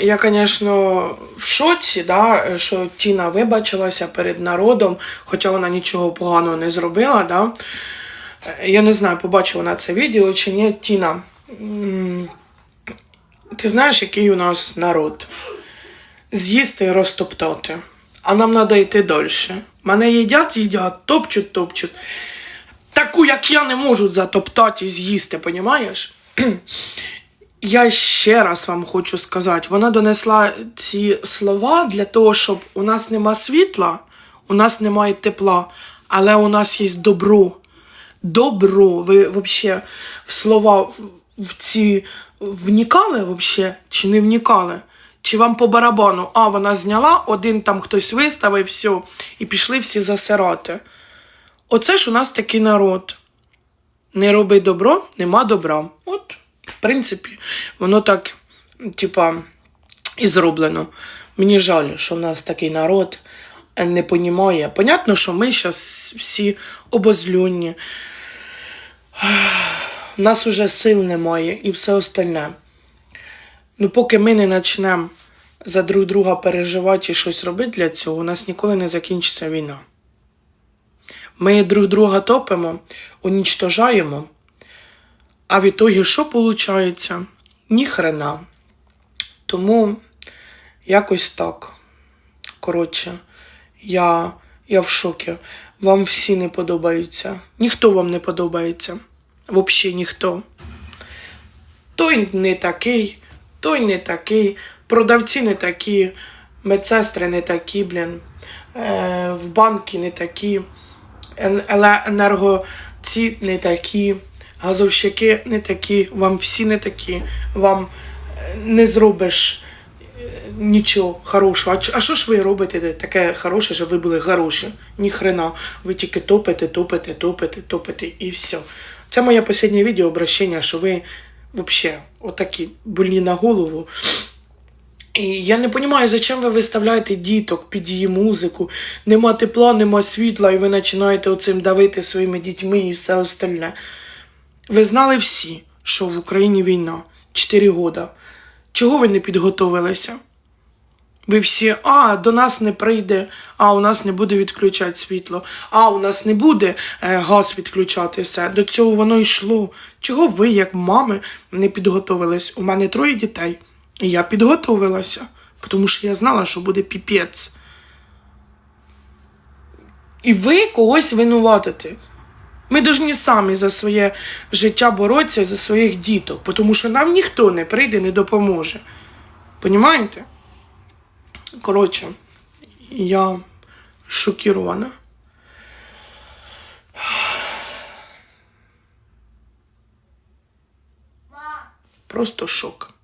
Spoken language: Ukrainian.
Я, звісно, в шоці, да, що Тіна вибачилася перед народом, хоча вона нічого поганого не зробила. Да. Я не знаю, побачила вона це відео чи ні. Тіна, ти знаєш, який у нас народ? З'їсти і розтоптати. А нам треба йти далі. Мене їдять, їдять, топчуть, топчуть. Таку, як я, не можуть затоптати і з'їсти, понімаєш? Я ще раз вам хочу сказати, вона донесла ці слова для того, щоб у нас нема світла, у нас немає тепла, але у нас є добро. Добро. Ви взагалі в слова в, ці вникали вообще, чи не вникали? Чи вам по барабану? А, вона зняла, один там хтось виставив, все, і пішли всі засирати. Оце ж у нас такий народ. Не роби добро, нема добра. Принципі, воно так, типа, і зроблено. Мені жаль, що в нас такий народ е, не понімає. Понятно, що ми зараз всі обозлюнні. У нас уже сил немає і все остальне. Ну, поки ми не почнемо за друг друга переживати і щось робити для цього, у нас ніколи не закінчиться війна. Ми друг друга топимо, унічтожаємо, а в ітогі що виходить? Ні хрена. Тому якось так. Коротше, я, я в шокі. Вам всі не подобаються. Ніхто вам не подобається. Взагалі ніхто. Той не такий, той не такий, продавці не такі, медсестри не такі, блін, е, в банки не такі, енергоці не такі, газовщики не такі, вам всі не такі, вам е, не зробиш е, нічого хорошого. А що ж ви робите таке хороше, щоб ви були хороші? Ні хрена. Ви тільки топите, топите, топите, топите і все. Це моє останнє відео обращення, що ви взагалі отакі больні на голову. І я не розумію, зачем ви виставляєте діток під її музику. Нема тепла, нема світла, і ви починаєте оцим давити своїми дітьми і все остальне. Ви знали всі, що в Україні війна 4 года. Чого ви не підготовилися? Ви всі, а, до нас не прийде, а у нас не буде відключати світло, а у нас не буде е, газ відключати все. До цього воно йшло. Чого ви, як мами, не підготовились? У мене троє дітей. І я підготовилася, тому що я знала, що буде піпець. І ви когось винуватите. Ми повинні самі за своє життя боротися за своїх діток, тому що нам ніхто не прийде, не допоможе. Понімаєте? Коротше, я шокірована. Просто шок.